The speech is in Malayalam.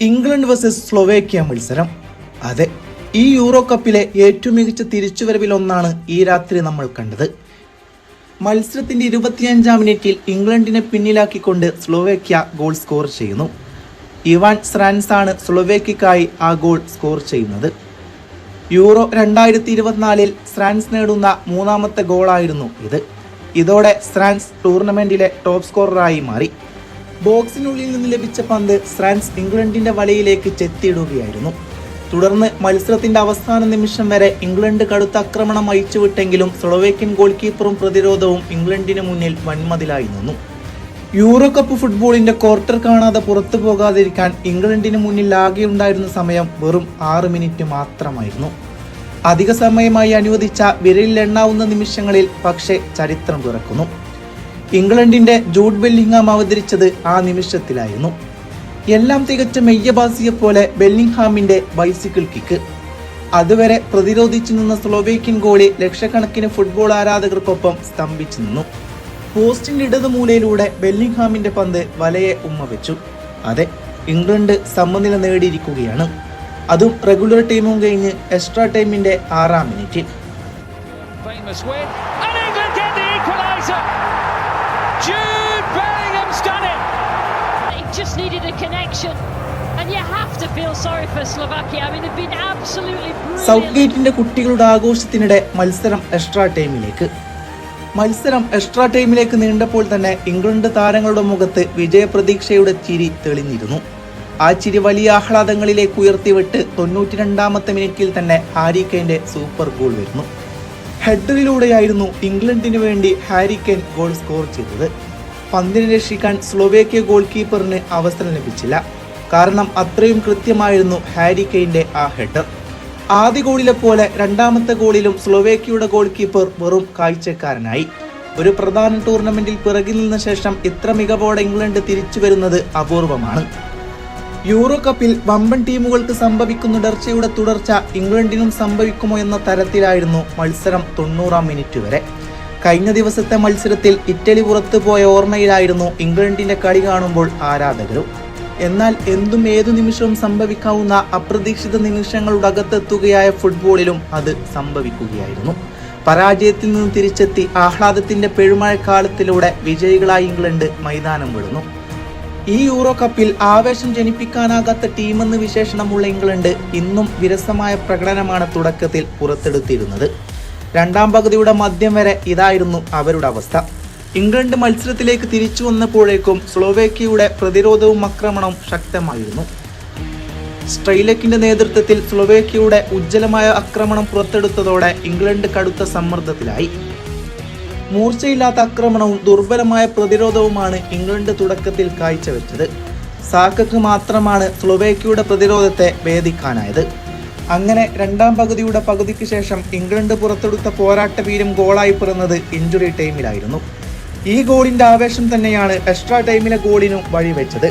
ഇംഗ്ലണ്ട് വേഴ്സസ് സ്ലൊവേക്കിയ മത്സരം. അതെ ഈ യൂറോ കപ്പിലെ ഏറ്റവും മികച്ച തിരിച്ചുവരവിലൊന്നാണ് ഈ രാത്രി നമ്മൾ കണ്ടത്. മത്സരത്തിന്റെ ഇരുപത്തിയഞ്ചാം മിനിറ്റിൽ ഇംഗ്ലണ്ടിനെ പിന്നിലാക്കിക്കൊണ്ട് സ്ലോവേക്യ ഗോൾ സ്കോർ ചെയ്യുന്നു. ഇവാൻ സ്രാൻസ് ആണ് സ്ലൊവേക്കിക്കായി ആ ഗോൾ സ്കോർ ചെയ്യുന്നത്. യൂറോ രണ്ടായിരത്തി ഇരുപത്തിനാലിൽ സ്രാൻസ് നേടുന്ന മൂന്നാമത്തെ ഗോളായിരുന്നു ഇത്. ഇതോടെ സ്രാൻസ് ടൂർണമെന്റിലെ ടോപ്പ് സ്കോററായി മാറി. ബോക്സിനുള്ളിൽ നിന്ന് ലഭിച്ച പന്ത് ഫ്രാൻസ് ഇംഗ്ലണ്ടിന്റെ വലയിലേക്ക് ചെത്തിയിടുകയായിരുന്നു. തുടർന്ന് മത്സരത്തിന്റെ അവസാന നിമിഷം വരെ ഇംഗ്ലണ്ട് കടുത്ത ആക്രമണം അയച്ചുവിട്ടെങ്കിലും സ്ലൊവേക്യൻ ഗോൾ കീപ്പറും പ്രതിരോധവും ഇംഗ്ലണ്ടിന് മുന്നിൽ വൻമതിലായി നിന്നു. യൂറോ കപ്പ് ഫുട്ബോളിന്റെ ക്വാർട്ടർ കാണാതെ പുറത്തു പോകാതിരിക്കാൻ ഇംഗ്ലണ്ടിന് മുന്നിൽ ആകെയുണ്ടായിരുന്ന സമയം വെറും ആറ് മിനിറ്റ് മാത്രമായിരുന്നു. അധിക സമയമായി അനുവദിച്ച വിരലിലെണ്ണാവുന്ന നിമിഷങ്ങളിൽ പക്ഷേ ചരിത്രം പിറക്കുന്നു ഇംഗ്ലണ്ടിന്റെ ജൂഡ് ബെല്ലിംഗാം അവതരിച്ചത് ആ നിമിഷത്തിലായിരുന്നു. എല്ലാം തികച്ച മെയ്യബാസിയെ പോലെ ബെല്ലിംഗ്ഹാമിന്റെ ബൈസിക്കിൾ കിക്ക് അതുവരെ പ്രതിരോധിച്ചു നിന്ന സ്ലോവേക്യൻ ഗോളി ലക്ഷക്കണക്കിന് ഫുട്ബോൾ ആരാധകർക്കൊപ്പം സ്തംഭിച്ചു നിന്നു. പോസ്റ്റിന്റെ ഇടതുമൂലയിലൂടെ ബെല്ലിംഗ്ഹാമിന്റെ പന്ത് വലയെ ഉമ്മ വെച്ചു. അതെ ഇംഗ്ലണ്ട് സമനില നേടിയിരിക്കുകയാണ്. അതും റെഗുലർ ടീമും കഴിഞ്ഞ് എക്സ്ട്രാ ടൈമിന്റെ ആറാം മിനിറ്റിൽ സൗത്ത്. ഗേറ്റിന്റെ കുട്ടികളുടെ ആഘോഷത്തിനിടെ മത്സരം എക്സ്ട്രാ ടൈമിലേക്ക് മത്സരം എക്സ്ട്രാ ടൈമിലേക്ക് നീണ്ടപ്പോൾ തന്നെ ഇംഗ്ലണ്ട് താരങ്ങളുടെ മുഖത്ത് വിജയപ്രതീക്ഷയുടെ ചിരി തെളിഞ്ഞിരുന്നു. ആ ചിരി വലിയ ആഹ്ലാദങ്ങളിലേക്ക് ഉയർത്തിവിട്ട് തൊണ്ണൂറ്റി രണ്ടാമത്തെ മിനിറ്റിൽ തന്നെ ഹാരി കെയിന്റെ സൂപ്പർ ഗോൾ വരുന്നു. ഹെഡറിലൂടെയായിരുന്നു ഇംഗ്ലണ്ടിന് വേണ്ടി ഹാരി കെയിൻ ഗോൾ സ്കോർ ചെയ്തത്. പന്തിനെ രക്ഷിക്കാൻ സ്ലോവേക്കിയ ഗോൾ കീപ്പറിന് അവസരം ലഭിച്ചില്ല. കാരണം അത്രയും കൃത്യമായിരുന്നു ഹാരി കെയിന്റെ ആ ഹെഡർ. ആദ്യ ഗോളിലെ പോലെ രണ്ടാമത്തെ ഗോളിലും സ്ലോവേക്കിയുടെ ഗോൾ കീപ്പർ വെറും കാഴ്ചക്കാരനായി. ഒരു പ്രധാന ടൂർണമെന്റിൽ പിറകിൽ നിന്ന ശേഷം ഇത്ര മികവോടെ ഇംഗ്ലണ്ട് തിരിച്ചു വരുന്നത് അപൂർവമാണ്. യൂറോ കപ്പിൽ വമ്പൻ ടീമുകൾക്ക് സംഭവിക്കുന്ന ഇടർച്ചയുടെ തുടർച്ച ഇംഗ്ലണ്ടിനും സംഭവിക്കുമോ എന്ന തരത്തിലായിരുന്നു മത്സരം തൊണ്ണൂറാം മിനിറ്റ് വരെ. കഴിഞ്ഞ ദിവസത്തെ മത്സരത്തിൽ ഇറ്റലി പുറത്തുപോയ ഓർമ്മയിലായിരുന്നു ഇംഗ്ലണ്ടിന്റെ കളി കാണുമ്പോൾ ആരാധകരും. എന്നാൽ എന്തും ഏതു നിമിഷവും സംഭവിക്കാവുന്ന അപ്രതീക്ഷിത നിമിഷങ്ങളുടെ അകത്തെത്തുകയായ ഫുട്ബോളിലും അത് സംഭവിക്കുകയായിരുന്നു. പരാജയത്തിൽ നിന്ന് തിരിച്ചെത്തി ആഹ്ലാദത്തിന്റെ പെരുമഴക്കാലത്തിലൂടെ വിജയികളായി ഇംഗ്ലണ്ട് മൈതാനം വിടുന്നു. ഈ യൂറോ കപ്പിൽ ആവേശം ജനിപ്പിക്കാനാകാത്ത ടീമെന്ന് വിശേഷണമുള്ള ഇംഗ്ലണ്ട് ഇന്നും വിരസമായ പ്രകടനമാണ് തുടക്കത്തിൽ പുറത്തെടുത്തിരുന്നത്. രണ്ടാം പകുതിയുടെ മധ്യം വരെ ഇതായിരുന്നു അവരുടെ അവസ്ഥ. ഇംഗ്ലണ്ട് മത്സരത്തിലേക്ക് തിരിച്ചു വന്നപ്പോഴേക്കും സ്ലോവേക്കിയയുടെ പ്രതിരോധവും ആക്രമണവും ശക്തമായിരുന്നു. സ്ട്രൈലക്കിന്റെ നേതൃത്വത്തിൽ സ്ലോവേക്കിയുടെ ഉജ്ജ്വലമായ ആക്രമണം പുറത്തെടുത്തതോടെ ഇംഗ്ലണ്ട് കടുത്ത സമ്മർദ്ദത്തിലായി. മൂർച്ചയില്ലാത്ത ആക്രമണവും ദുർബലമായ പ്രതിരോധവുമാണ് ഇംഗ്ലണ്ട് തുടക്കത്തിൽ കാഴ്ചവെച്ചത്. സാക്കക്ക് മാത്രമാണ് സ്ലോവേക്കിയുടെ പ്രതിരോധത്തെ ഭേദിക്കാനായത്. അങ്ങനെ രണ്ടാം പകുതിയുടെ പകുതിക്ക് ശേഷം ഇംഗ്ലണ്ട് പുറത്തെടുത്ത പോരാട്ട വീരം ഗോളായി പിറന്നത് ഇഞ്ചുറി ടൈമിലായിരുന്നു. ഈ ഗോളിന്റെ ആവേശം തന്നെയാണ് എക്സ്ട്രാ ടൈമിലെ ഗോളിനും വഴിവെച്ചത്.